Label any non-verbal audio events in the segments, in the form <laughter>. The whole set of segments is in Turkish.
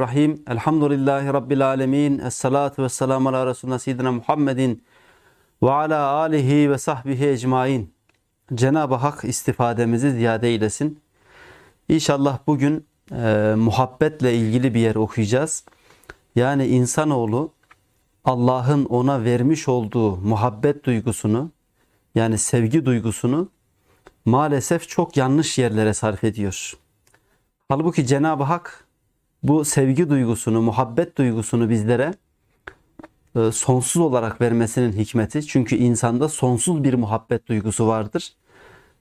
Rahim. Elhamdülillahi Rabbil alemin. Esselatu vesselamu ala Resulüne Seyyidina Muhammedin ve ala alihi ve sahbihi ecmain. Cenab-ı Hak istifademizi ziyade eylesin. İnşallah bugün e, muhabbetle ilgili bir yer okuyacağız. Yani insanoğlu Allah'ın ona vermiş olduğu muhabbet duygusunu yani sevgi duygusunu maalesef çok yanlış yerlere sarf ediyor. Halbuki Cenab-ı Hak bu sevgi duygusunu, muhabbet duygusunu bizlere e, sonsuz olarak vermesinin hikmeti. Çünkü insanda sonsuz bir muhabbet duygusu vardır.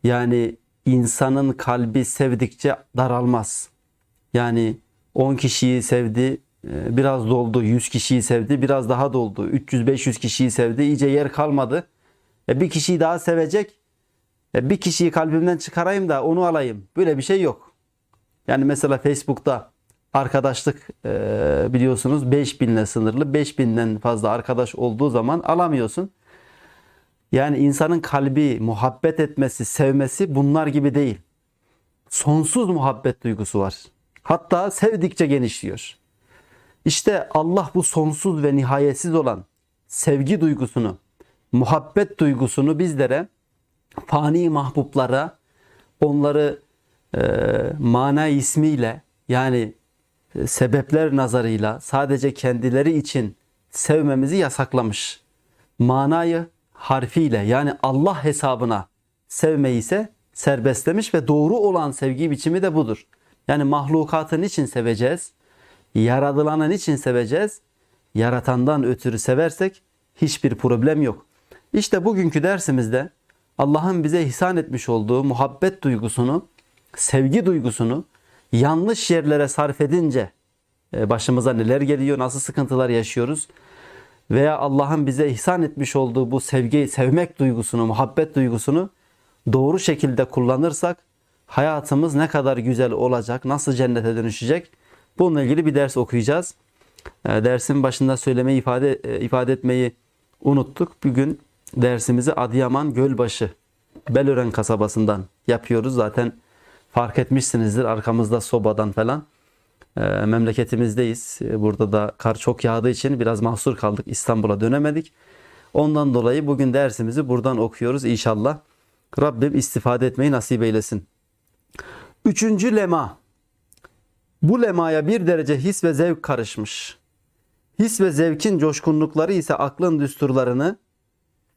Yani insanın kalbi sevdikçe daralmaz. Yani 10 kişiyi sevdi, e, biraz doldu. 100 kişiyi sevdi, biraz daha doldu. 300-500 kişiyi sevdi, iyice yer kalmadı. E bir kişiyi daha sevecek. E bir kişiyi kalbimden çıkarayım da onu alayım. Böyle bir şey yok. Yani mesela Facebook'ta arkadaşlık e, biliyorsunuz 5000 ile sınırlı. 5000'den fazla arkadaş olduğu zaman alamıyorsun. Yani insanın kalbi muhabbet etmesi, sevmesi bunlar gibi değil. Sonsuz muhabbet duygusu var. Hatta sevdikçe genişliyor. İşte Allah bu sonsuz ve nihayetsiz olan sevgi duygusunu, muhabbet duygusunu bizlere fani mahbublara onları e, mana ismiyle yani sebepler nazarıyla sadece kendileri için sevmemizi yasaklamış. Manayı harfiyle yani Allah hesabına sevmeyi ise serbestlemiş ve doğru olan sevgi biçimi de budur. Yani mahlukatın için seveceğiz, yaradılanın için seveceğiz, yaratandan ötürü seversek hiçbir problem yok. İşte bugünkü dersimizde Allah'ın bize ihsan etmiş olduğu muhabbet duygusunu, sevgi duygusunu yanlış yerlere sarf edince e, başımıza neler geliyor, nasıl sıkıntılar yaşıyoruz veya Allah'ın bize ihsan etmiş olduğu bu sevgi, sevmek duygusunu, muhabbet duygusunu doğru şekilde kullanırsak hayatımız ne kadar güzel olacak, nasıl cennete dönüşecek bununla ilgili bir ders okuyacağız. E, dersin başında söylemeyi ifade e, ifade etmeyi unuttuk. Bugün dersimizi Adıyaman Gölbaşı Belören kasabasından yapıyoruz. Zaten fark etmişsinizdir arkamızda sobadan falan. E, memleketimizdeyiz. E, burada da kar çok yağdığı için biraz mahsur kaldık. İstanbul'a dönemedik. Ondan dolayı bugün dersimizi buradan okuyoruz inşallah. Rabbim istifade etmeyi nasip eylesin. Üçüncü lema. Bu lemaya bir derece his ve zevk karışmış. His ve zevkin coşkunlukları ise aklın düsturlarını,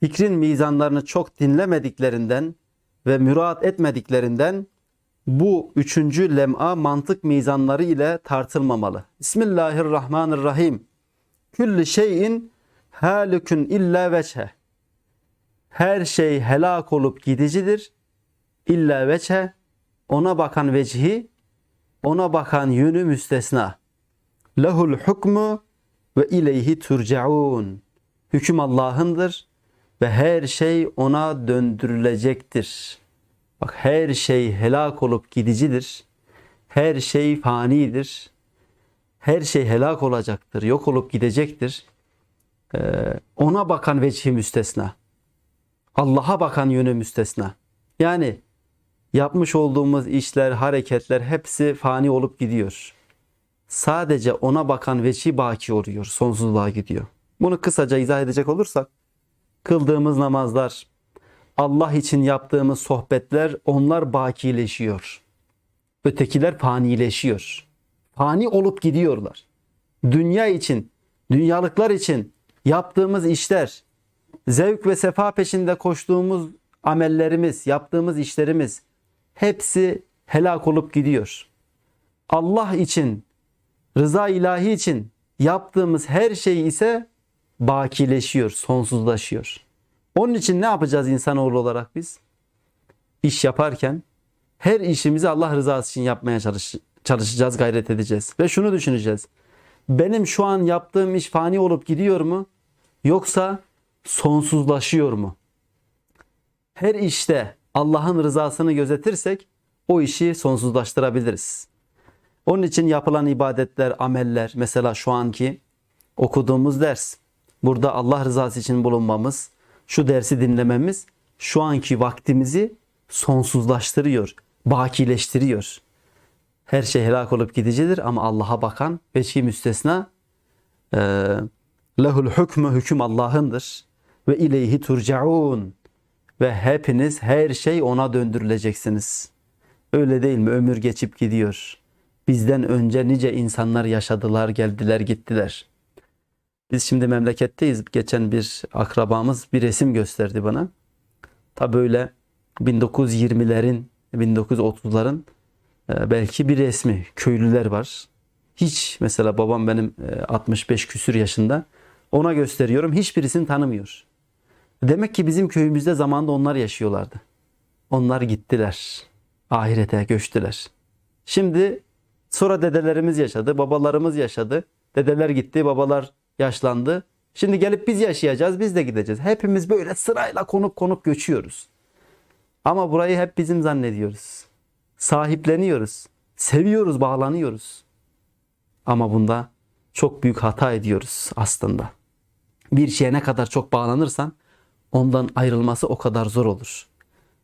fikrin mizanlarını çok dinlemediklerinden ve müraat etmediklerinden bu üçüncü lem'a mantık mizanları ile tartılmamalı. Bismillahirrahmanirrahim. Külli şeyin halikün illa veçhe. Her şey helak olup gidicidir. İlla veçhe. Ona bakan vecihi, ona bakan yönü müstesna. Lehul hukmu ve ileyhi turcaun. Hüküm Allah'ındır ve her şey ona döndürülecektir. Bak her şey helak olup gidicidir. Her şey fanidir. Her şey helak olacaktır, yok olup gidecektir. Ee, ona bakan vecihi müstesna. Allah'a bakan yönü müstesna. Yani yapmış olduğumuz işler, hareketler hepsi fani olup gidiyor. Sadece ona bakan vecihi baki oluyor, sonsuzluğa gidiyor. Bunu kısaca izah edecek olursak, kıldığımız namazlar, Allah için yaptığımız sohbetler onlar bakileşiyor. Ötekiler fanileşiyor. Fani olup gidiyorlar. Dünya için, dünyalıklar için yaptığımız işler, zevk ve sefa peşinde koştuğumuz amellerimiz, yaptığımız işlerimiz hepsi helak olup gidiyor. Allah için, rıza ilahi için yaptığımız her şey ise bakileşiyor, sonsuzlaşıyor. Onun için ne yapacağız insanoğlu olarak biz? İş yaparken her işimizi Allah rızası için yapmaya çalış çalışacağız, gayret edeceğiz. Ve şunu düşüneceğiz. Benim şu an yaptığım iş fani olup gidiyor mu? Yoksa sonsuzlaşıyor mu? Her işte Allah'ın rızasını gözetirsek o işi sonsuzlaştırabiliriz. Onun için yapılan ibadetler, ameller, mesela şu anki okuduğumuz ders, burada Allah rızası için bulunmamız, şu dersi dinlememiz şu anki vaktimizi sonsuzlaştırıyor, bakileştiriyor. Her şey helak olup gidicidir ama Allah'a bakan veçhi müstesna e, lehul hükmü hüküm Allah'ındır ve ileyhi turcaun ve hepiniz her şey ona döndürüleceksiniz. Öyle değil mi? Ömür geçip gidiyor. Bizden önce nice insanlar yaşadılar, geldiler, gittiler. Biz şimdi memleketteyiz. Geçen bir akrabamız bir resim gösterdi bana. Ta böyle 1920'lerin, 1930'ların e, belki bir resmi. Köylüler var. Hiç mesela babam benim e, 65 küsür yaşında. Ona gösteriyorum. Hiçbirisini tanımıyor. Demek ki bizim köyümüzde zamanında onlar yaşıyorlardı. Onlar gittiler. Ahirete göçtüler. Şimdi sonra dedelerimiz yaşadı, babalarımız yaşadı. Dedeler gitti, babalar yaşlandı. Şimdi gelip biz yaşayacağız, biz de gideceğiz. Hepimiz böyle sırayla konup konup göçüyoruz. Ama burayı hep bizim zannediyoruz. Sahipleniyoruz. Seviyoruz, bağlanıyoruz. Ama bunda çok büyük hata ediyoruz aslında. Bir şeye ne kadar çok bağlanırsan ondan ayrılması o kadar zor olur.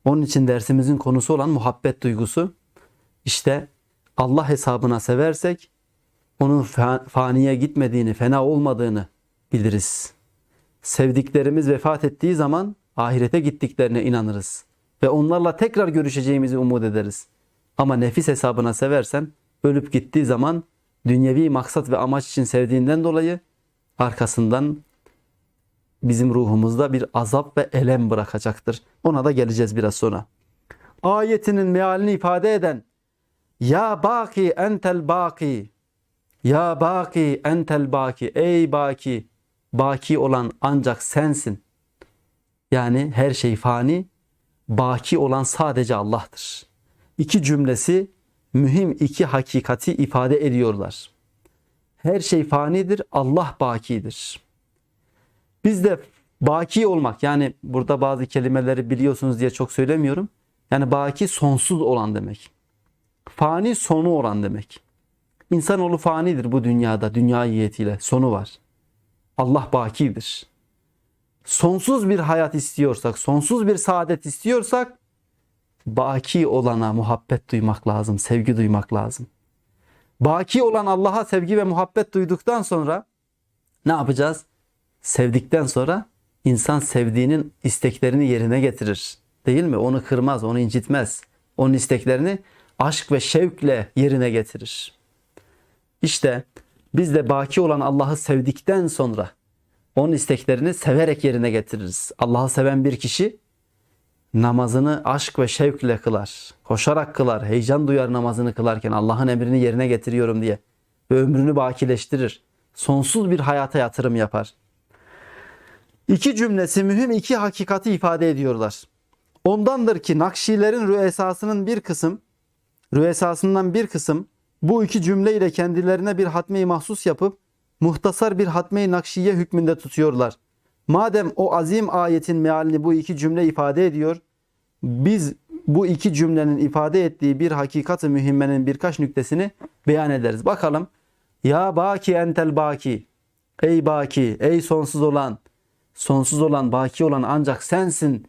Onun için dersimizin konusu olan muhabbet duygusu işte Allah hesabına seversek onun faniye gitmediğini, fena olmadığını biliriz. Sevdiklerimiz vefat ettiği zaman ahirete gittiklerine inanırız ve onlarla tekrar görüşeceğimizi umut ederiz. Ama nefis hesabına seversen ölüp gittiği zaman dünyevi maksat ve amaç için sevdiğinden dolayı arkasından bizim ruhumuzda bir azap ve elem bırakacaktır. Ona da geleceğiz biraz sonra. Ayetinin mealini ifade eden Ya baki entel baki Ya baki entel baki Ey baki Baki olan ancak sensin. Yani her şey fani, baki olan sadece Allah'tır. İki cümlesi mühim iki hakikati ifade ediyorlar. Her şey fanidir, Allah bakidir. Biz de baki olmak yani burada bazı kelimeleri biliyorsunuz diye çok söylemiyorum. Yani baki sonsuz olan demek. Fani sonu olan demek. İnsanoğlu fanidir bu dünyada, dünya yiyetiyle sonu var. Allah bakidir. Sonsuz bir hayat istiyorsak, sonsuz bir saadet istiyorsak baki olana muhabbet duymak lazım, sevgi duymak lazım. Baki olan Allah'a sevgi ve muhabbet duyduktan sonra ne yapacağız? Sevdikten sonra insan sevdiğinin isteklerini yerine getirir. Değil mi? Onu kırmaz, onu incitmez. Onun isteklerini aşk ve şevkle yerine getirir. İşte biz de baki olan Allah'ı sevdikten sonra onun isteklerini severek yerine getiririz. Allah'ı seven bir kişi namazını aşk ve şevkle kılar. Koşarak kılar, heyecan duyar namazını kılarken Allah'ın emrini yerine getiriyorum diye. Ve ömrünü bakileştirir. Sonsuz bir hayata yatırım yapar. İki cümlesi mühim iki hakikati ifade ediyorlar. Ondandır ki Nakşilerin rüesasının bir kısım, rüesasından bir kısım bu iki cümle ile kendilerine bir hatme-i mahsus yapıp muhtasar bir hatme-i nakşiye hükmünde tutuyorlar. Madem o azim ayetin mealini bu iki cümle ifade ediyor, biz bu iki cümlenin ifade ettiği bir hakikat-ı mühimmenin birkaç nüktesini beyan ederiz. Bakalım. Ya baki entel baki. Ey baki, ey sonsuz olan, sonsuz olan, baki olan ancak sensin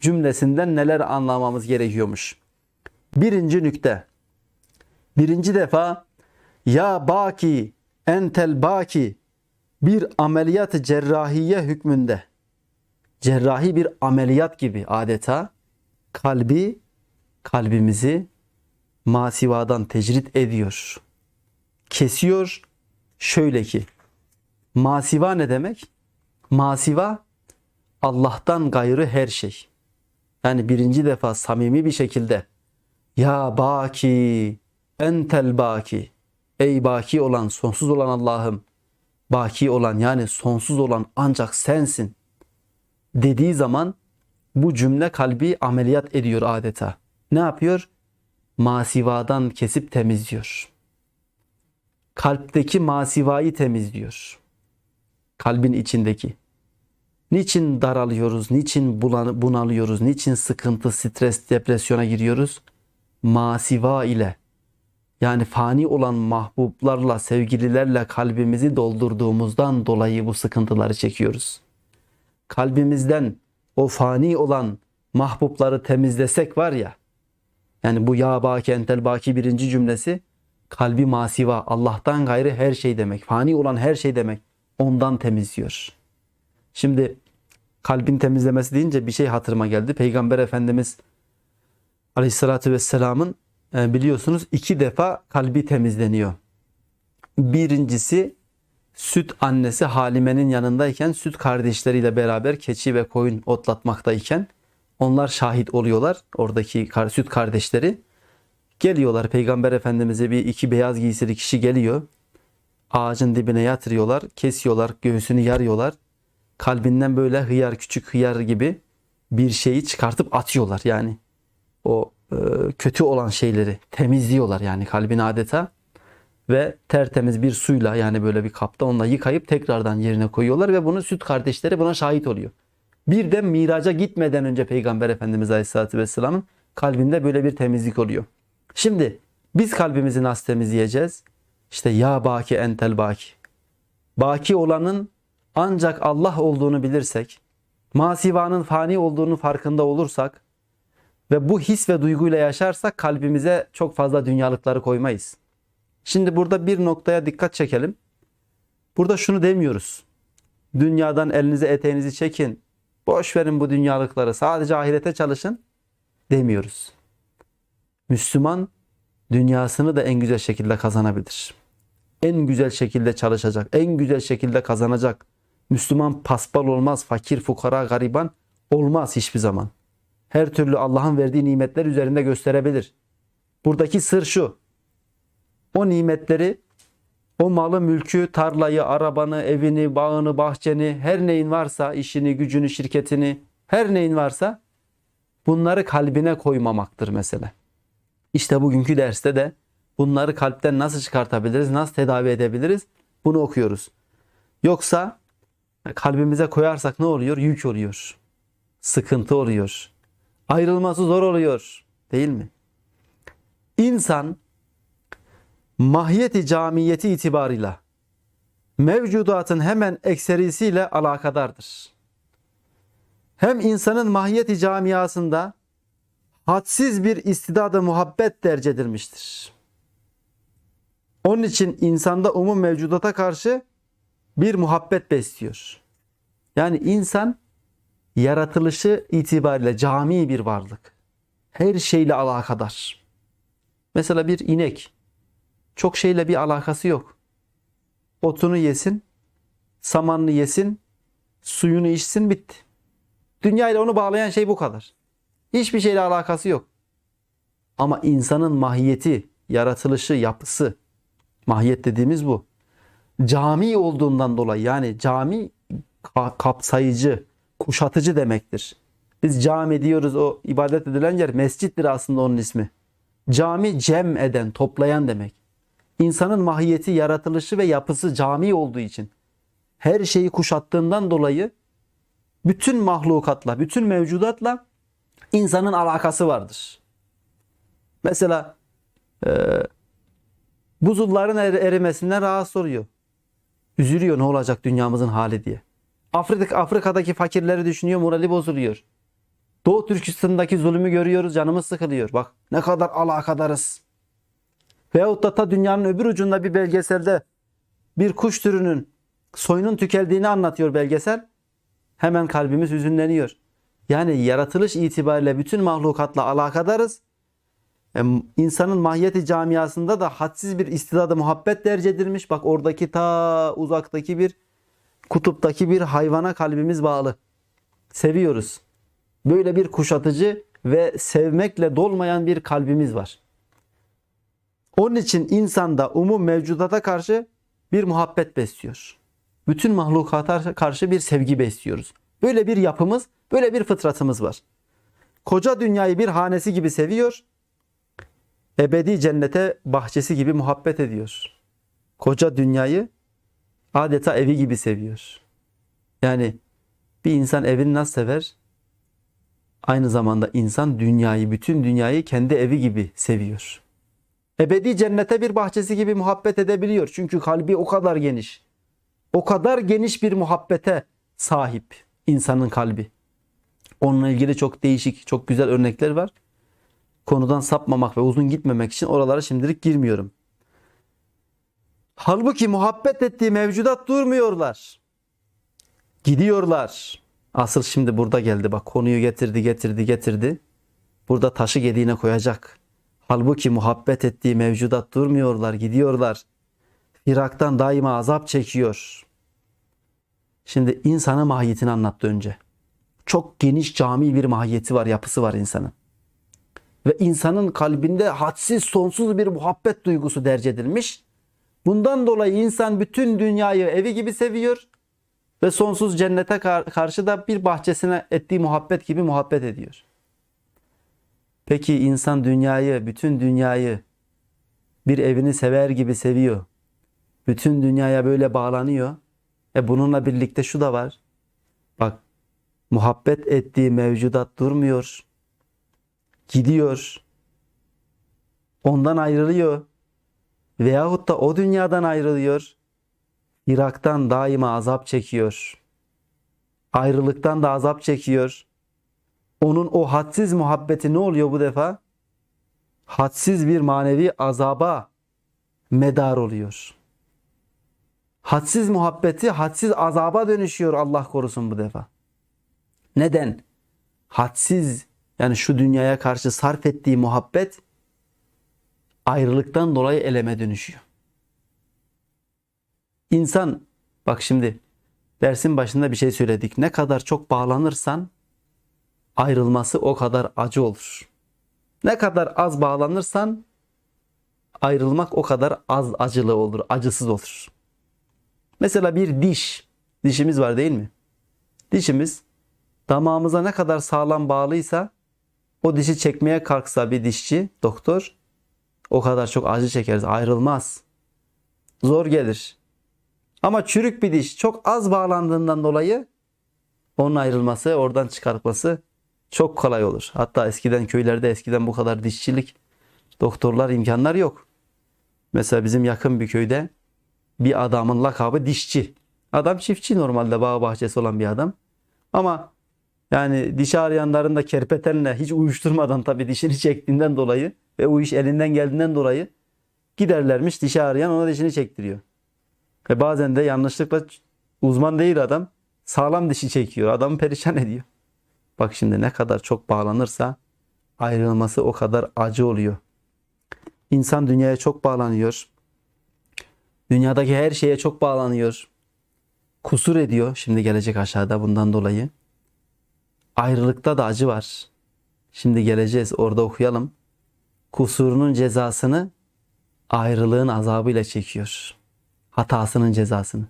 cümlesinden neler anlamamız gerekiyormuş. Birinci nükte. Birinci defa ya baki entel baki bir ameliyat cerrahiye hükmünde cerrahi bir ameliyat gibi adeta kalbi kalbimizi masivadan tecrit ediyor. Kesiyor şöyle ki masiva ne demek? Masiva Allah'tan gayrı her şey. Yani birinci defa samimi bir şekilde ya baki entel baki ey baki olan sonsuz olan Allah'ım baki olan yani sonsuz olan ancak sensin dediği zaman bu cümle kalbi ameliyat ediyor adeta. Ne yapıyor? Masivadan kesip temizliyor. Kalpteki masivayı temizliyor. Kalbin içindeki. Niçin daralıyoruz? Niçin bunalıyoruz? Niçin sıkıntı, stres, depresyona giriyoruz? Masiva ile yani fani olan mahbublarla, sevgililerle kalbimizi doldurduğumuzdan dolayı bu sıkıntıları çekiyoruz. Kalbimizden o fani olan mahbubları temizlesek var ya, yani bu ya baki entel baki birinci cümlesi kalbi masiva, Allah'tan gayrı her şey demek, fani olan her şey demek. Ondan temizliyor. Şimdi kalbin temizlemesi deyince bir şey hatırıma geldi. Peygamber Efendimiz Aleyhisselatü Vesselam'ın biliyorsunuz iki defa kalbi temizleniyor. Birincisi süt annesi Halime'nin yanındayken süt kardeşleriyle beraber keçi ve koyun otlatmaktayken onlar şahit oluyorlar. Oradaki süt kardeşleri geliyorlar Peygamber Efendimiz'e bir iki beyaz giysili kişi geliyor. Ağacın dibine yatırıyorlar, kesiyorlar, göğsünü yarıyorlar. Kalbinden böyle hıyar küçük hıyar gibi bir şeyi çıkartıp atıyorlar yani. O e, kötü olan şeyleri temizliyorlar yani kalbin adeta ve tertemiz bir suyla yani böyle bir kapta onunla yıkayıp tekrardan yerine koyuyorlar ve bunu süt kardeşleri buna şahit oluyor. Bir de miraca gitmeden önce Peygamber Efendimiz Aleyhisselatü Vesselam'ın kalbinde böyle bir temizlik oluyor. Şimdi biz kalbimizi nasıl temizleyeceğiz? İşte ya baki entel baki. Baki olanın ancak Allah olduğunu bilirsek, masivanın fani olduğunu farkında olursak ve bu his ve duyguyla yaşarsak kalbimize çok fazla dünyalıkları koymayız. Şimdi burada bir noktaya dikkat çekelim. Burada şunu demiyoruz. Dünyadan elinize eteğinizi çekin. Boş verin bu dünyalıkları. Sadece ahirete çalışın demiyoruz. Müslüman dünyasını da en güzel şekilde kazanabilir. En güzel şekilde çalışacak, en güzel şekilde kazanacak. Müslüman paspal olmaz, fakir, fukara, gariban olmaz hiçbir zaman. Her türlü Allah'ın verdiği nimetler üzerinde gösterebilir. Buradaki sır şu. O nimetleri, o malı, mülkü, tarlayı, arabanı, evini, bağını, bahçeni, her neyin varsa, işini, gücünü, şirketini, her neyin varsa bunları kalbine koymamaktır mesela. İşte bugünkü derste de bunları kalpten nasıl çıkartabiliriz, nasıl tedavi edebiliriz bunu okuyoruz. Yoksa kalbimize koyarsak ne oluyor? Yük oluyor. Sıkıntı oluyor. Ayrılması zor oluyor. Değil mi? İnsan mahiyeti camiyeti itibarıyla mevcudatın hemen ekserisiyle alakadardır. Hem insanın mahiyeti camiasında hadsiz bir istidadı muhabbet derc edilmiştir. Onun için insanda umum mevcudata karşı bir muhabbet besliyor. Yani insan yaratılışı itibariyle cami bir varlık. Her şeyle alakadar. Mesela bir inek çok şeyle bir alakası yok. Otunu yesin, samanını yesin, suyunu içsin bitti. Dünya ile onu bağlayan şey bu kadar. Hiçbir şeyle alakası yok. Ama insanın mahiyeti, yaratılışı, yapısı, mahiyet dediğimiz bu. Cami olduğundan dolayı yani cami kapsayıcı, kuşatıcı demektir. Biz cami diyoruz o ibadet edilen yer mescittir aslında onun ismi. Cami cem eden, toplayan demek. İnsanın mahiyeti, yaratılışı ve yapısı cami olduğu için her şeyi kuşattığından dolayı bütün mahlukatla, bütün mevcudatla insanın alakası vardır. Mesela e, buzulların er, erimesinden rahatsız oluyor. Üzülüyor ne olacak dünyamızın hali diye. Afrika, Afrika'daki fakirleri düşünüyor morali bozuluyor. Doğu Türkistan'daki zulmü görüyoruz canımız sıkılıyor. Bak ne kadar alakadarız. Veyahut da ta dünyanın öbür ucunda bir belgeselde bir kuş türünün soyunun tükeldiğini anlatıyor belgesel. Hemen kalbimiz hüzünleniyor. Yani yaratılış itibariyle bütün mahlukatla alakadarız. İnsanın mahiyeti camiasında da hadsiz bir istidadı muhabbet derc edilmiş. Bak oradaki ta uzaktaki bir kutuptaki bir hayvana kalbimiz bağlı. Seviyoruz. Böyle bir kuşatıcı ve sevmekle dolmayan bir kalbimiz var. Onun için insanda umum mevcudata karşı bir muhabbet besliyor. Bütün mahlukata karşı bir sevgi besliyoruz. Böyle bir yapımız, böyle bir fıtratımız var. Koca dünyayı bir hanesi gibi seviyor. Ebedi cennete bahçesi gibi muhabbet ediyor. Koca dünyayı adeta evi gibi seviyor. Yani bir insan evini nasıl sever? Aynı zamanda insan dünyayı, bütün dünyayı kendi evi gibi seviyor. Ebedi cennete bir bahçesi gibi muhabbet edebiliyor. Çünkü kalbi o kadar geniş. O kadar geniş bir muhabbete sahip insanın kalbi. Onunla ilgili çok değişik, çok güzel örnekler var. Konudan sapmamak ve uzun gitmemek için oralara şimdilik girmiyorum. Halbuki muhabbet ettiği mevcudat durmuyorlar. Gidiyorlar. Asıl şimdi burada geldi bak konuyu getirdi getirdi getirdi. Burada taşı gediğine koyacak. Halbuki muhabbet ettiği mevcudat durmuyorlar gidiyorlar. Irak'tan daima azap çekiyor. Şimdi insanın mahiyetini anlattı önce. Çok geniş cami bir mahiyeti var, yapısı var insanın. Ve insanın kalbinde hadsiz sonsuz bir muhabbet duygusu derc edilmiş. Bundan dolayı insan bütün dünyayı evi gibi seviyor ve sonsuz cennete kar- karşı da bir bahçesine ettiği muhabbet gibi muhabbet ediyor. Peki insan dünyayı, bütün dünyayı bir evini sever gibi seviyor. Bütün dünyaya böyle bağlanıyor. E bununla birlikte şu da var. Bak muhabbet ettiği mevcudat durmuyor. Gidiyor. Ondan ayrılıyor. Veyahut da o dünyadan ayrılıyor. Irak'tan daima azap çekiyor. Ayrılıktan da azap çekiyor. Onun o hadsiz muhabbeti ne oluyor bu defa? Hadsiz bir manevi azaba medar oluyor. Hadsiz muhabbeti hadsiz azaba dönüşüyor Allah korusun bu defa. Neden? Hadsiz yani şu dünyaya karşı sarf ettiği muhabbet ayrılıktan dolayı eleme dönüşüyor. İnsan bak şimdi dersin başında bir şey söyledik. Ne kadar çok bağlanırsan ayrılması o kadar acı olur. Ne kadar az bağlanırsan ayrılmak o kadar az acılı olur, acısız olur. Mesela bir diş, dişimiz var değil mi? Dişimiz damağımıza ne kadar sağlam bağlıysa o dişi çekmeye kalksa bir dişçi, doktor o kadar çok acı çekeriz, ayrılmaz. Zor gelir. Ama çürük bir diş çok az bağlandığından dolayı onun ayrılması, oradan çıkartması çok kolay olur. Hatta eskiden köylerde eskiden bu kadar dişçilik, doktorlar imkanlar yok. Mesela bizim yakın bir köyde bir adamın lakabı dişçi. Adam çiftçi normalde bağ bahçesi olan bir adam. Ama yani diş ağrıyanların da kerpetenle hiç uyuşturmadan tabii dişini <laughs> çektiğinden dolayı ve o iş elinden geldiğinden dolayı giderlermiş dişi ağrıyan ona dişini çektiriyor. Ve bazen de yanlışlıkla uzman değil adam sağlam dişi çekiyor. Adamı perişan ediyor. Bak şimdi ne kadar çok bağlanırsa ayrılması o kadar acı oluyor. İnsan dünyaya çok bağlanıyor. Dünyadaki her şeye çok bağlanıyor. Kusur ediyor. Şimdi gelecek aşağıda bundan dolayı. Ayrılıkta da acı var. Şimdi geleceğiz orada okuyalım. Kusurunun cezasını ayrılığın azabıyla çekiyor. Hatasının cezasını.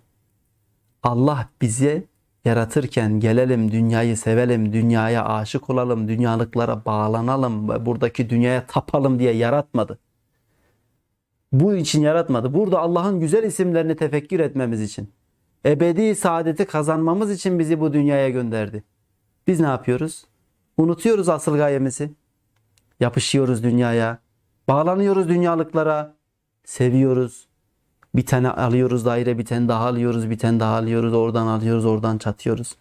Allah bize yaratırken gelelim dünyayı sevelim, dünyaya aşık olalım, dünyalıklara bağlanalım ve buradaki dünyaya tapalım diye yaratmadı. Bu için yaratmadı. Burada Allah'ın güzel isimlerini tefekkür etmemiz için. Ebedi saadeti kazanmamız için bizi bu dünyaya gönderdi. Biz ne yapıyoruz? Unutuyoruz asıl gayemizi. Yapışıyoruz dünyaya. Bağlanıyoruz dünyalıklara. Seviyoruz. Bir tane alıyoruz daire, bir tane daha alıyoruz, bir tane daha alıyoruz, oradan alıyoruz, oradan çatıyoruz.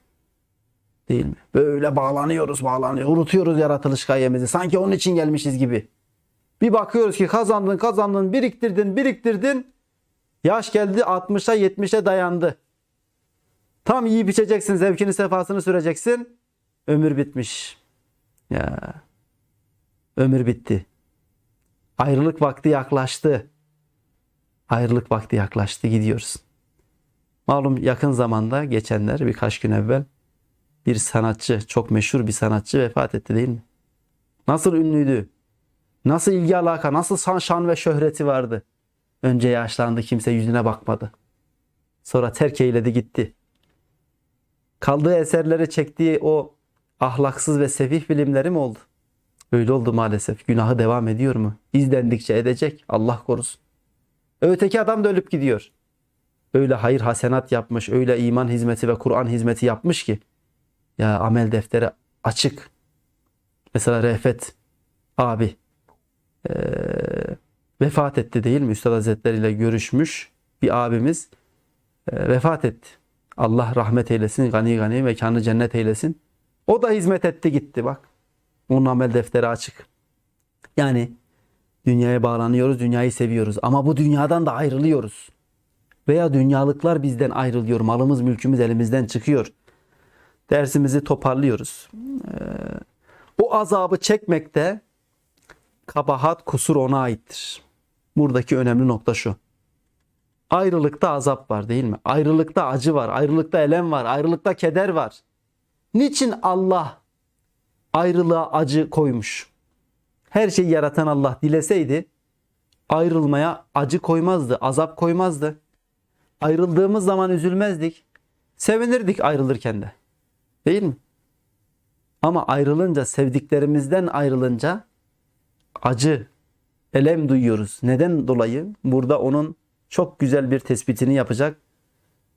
Değil mi? Böyle bağlanıyoruz, bağlanıyoruz. Unutuyoruz yaratılış gayemizi. Sanki onun için gelmişiz gibi. Bir bakıyoruz ki kazandın, kazandın, biriktirdin, biriktirdin. Yaş geldi 60'a 70'e dayandı. Tam yiyip içeceksin, zevkini sefasını süreceksin. Ömür bitmiş. Ya. Ömür bitti. Ayrılık vakti yaklaştı. Ayrılık vakti yaklaştı gidiyoruz. Malum yakın zamanda geçenler birkaç gün evvel bir sanatçı, çok meşhur bir sanatçı vefat etti değil mi? Nasıl ünlüydü? Nasıl ilgi alaka, nasıl san, şan ve şöhreti vardı? Önce yaşlandı, kimse yüzüne bakmadı. Sonra terk eyledi gitti. Kaldığı eserleri çektiği o ahlaksız ve sefih filmleri mi oldu? Öyle oldu maalesef. Günahı devam ediyor mu? İzlendikçe edecek. Allah korusun. Öteki adam da ölüp gidiyor. Öyle hayır hasenat yapmış, öyle iman hizmeti ve Kur'an hizmeti yapmış ki ya amel defteri açık. Mesela Refet abi eee, vefat etti değil mi? Üstad Hazretleri ile görüşmüş bir abimiz eee, vefat etti. Allah rahmet eylesin, gani gani mekanı cennet eylesin. O da hizmet etti gitti bak. Onun amel defteri açık. Yani dünyaya bağlanıyoruz, dünyayı seviyoruz ama bu dünyadan da ayrılıyoruz. Veya dünyalıklar bizden ayrılıyor. Malımız, mülkümüz elimizden çıkıyor. Dersimizi toparlıyoruz. Ee, o azabı çekmekte kabahat, kusur ona aittir. Buradaki önemli nokta şu. Ayrılıkta azap var değil mi? Ayrılıkta acı var, ayrılıkta elem var, ayrılıkta keder var. Niçin Allah ayrılığa acı koymuş? Her şeyi yaratan Allah dileseydi ayrılmaya acı koymazdı, azap koymazdı. Ayrıldığımız zaman üzülmezdik. Sevinirdik ayrılırken de. Değil mi? Ama ayrılınca, sevdiklerimizden ayrılınca acı, elem duyuyoruz. Neden dolayı? Burada onun çok güzel bir tespitini yapacak.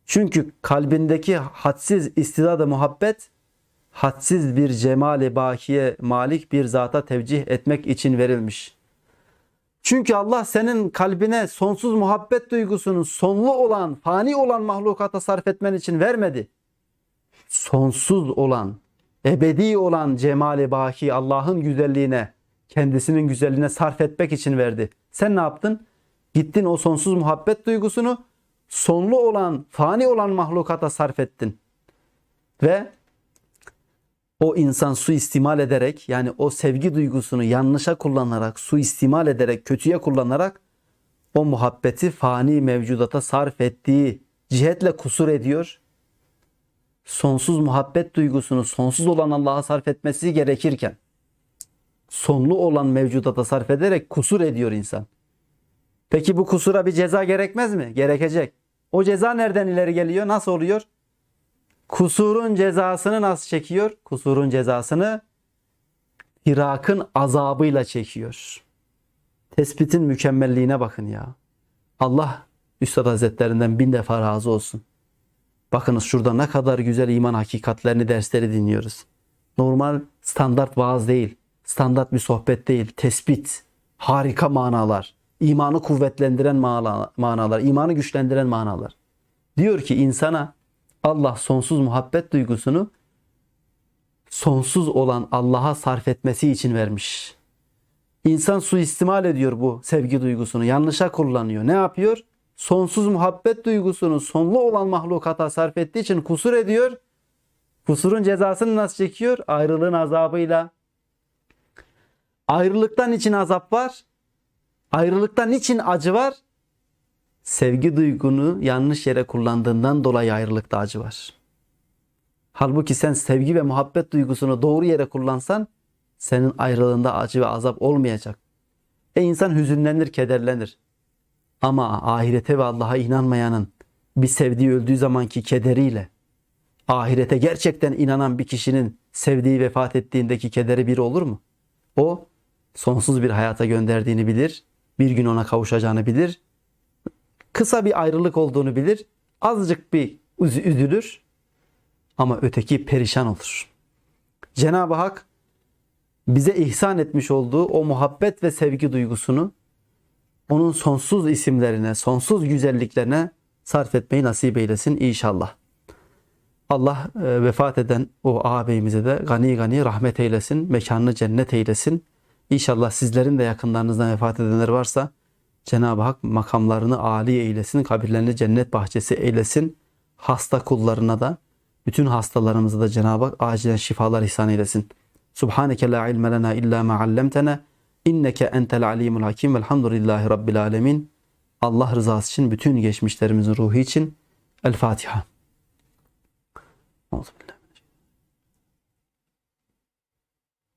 Çünkü kalbindeki hadsiz istidada muhabbet hadsiz bir cemali bakiye malik bir zata tevcih etmek için verilmiş. Çünkü Allah senin kalbine sonsuz muhabbet duygusunu sonlu olan, fani olan mahlukata sarf etmen için vermedi. Sonsuz olan, ebedi olan cemali baki Allah'ın güzelliğine, kendisinin güzelliğine sarf etmek için verdi. Sen ne yaptın? Gittin o sonsuz muhabbet duygusunu sonlu olan, fani olan mahlukata sarf ettin. Ve o insan suistimal ederek yani o sevgi duygusunu yanlışa kullanarak, suistimal ederek, kötüye kullanarak o muhabbeti fani mevcudata sarf ettiği cihetle kusur ediyor. Sonsuz muhabbet duygusunu sonsuz olan Allah'a sarf etmesi gerekirken sonlu olan mevcudata sarf ederek kusur ediyor insan. Peki bu kusura bir ceza gerekmez mi? Gerekecek. O ceza nereden ileri geliyor? Nasıl oluyor? Kusurun cezasını nasıl çekiyor? Kusurun cezasını Irak'ın azabıyla çekiyor. Tespitin mükemmelliğine bakın ya. Allah Üstad Hazretlerinden bin defa razı olsun. Bakınız şurada ne kadar güzel iman hakikatlerini dersleri dinliyoruz. Normal standart vaaz değil. Standart bir sohbet değil. Tespit. Harika manalar. imanı kuvvetlendiren mana- manalar. imanı güçlendiren manalar. Diyor ki insana Allah sonsuz muhabbet duygusunu sonsuz olan Allah'a sarf etmesi için vermiş. İnsan suistimal ediyor bu sevgi duygusunu. Yanlışa kullanıyor. Ne yapıyor? Sonsuz muhabbet duygusunu sonlu olan mahlukata sarf ettiği için kusur ediyor. Kusurun cezasını nasıl çekiyor? Ayrılığın azabıyla. Ayrılıktan için azap var. Ayrılıktan için acı var? Sevgi duygunu yanlış yere kullandığından dolayı ayrılıkta acı var. Halbuki sen sevgi ve muhabbet duygusunu doğru yere kullansan senin ayrılığında acı ve azap olmayacak. E insan hüzünlenir, kederlenir. Ama ahirete ve Allah'a inanmayanın bir sevdiği öldüğü zamanki kederiyle ahirete gerçekten inanan bir kişinin sevdiği vefat ettiğindeki kederi bir olur mu? O sonsuz bir hayata gönderdiğini bilir, bir gün ona kavuşacağını bilir, kısa bir ayrılık olduğunu bilir, azıcık bir üz- üzülür ama öteki perişan olur. Cenab-ı Hak bize ihsan etmiş olduğu o muhabbet ve sevgi duygusunu onun sonsuz isimlerine, sonsuz güzelliklerine sarf etmeyi nasip eylesin inşallah. Allah e, vefat eden o ağabeyimize de gani gani rahmet eylesin, mekanını cennet eylesin. İnşallah sizlerin de yakınlarınızdan vefat edenler varsa Cenab-ı Hak makamlarını âli eylesin, kabirlerini cennet bahçesi eylesin. Hasta kullarına da, bütün hastalarımıza da Cenab-ı Hak acilen şifalar ihsan eylesin. Subhaneke la ilme lena illa ma allamtena inneke entel alimul hakim velhamdülillahi rabbil alemin. Allah rızası için bütün geçmişlerimizin ruhu için El Fatiha. Euzubillah.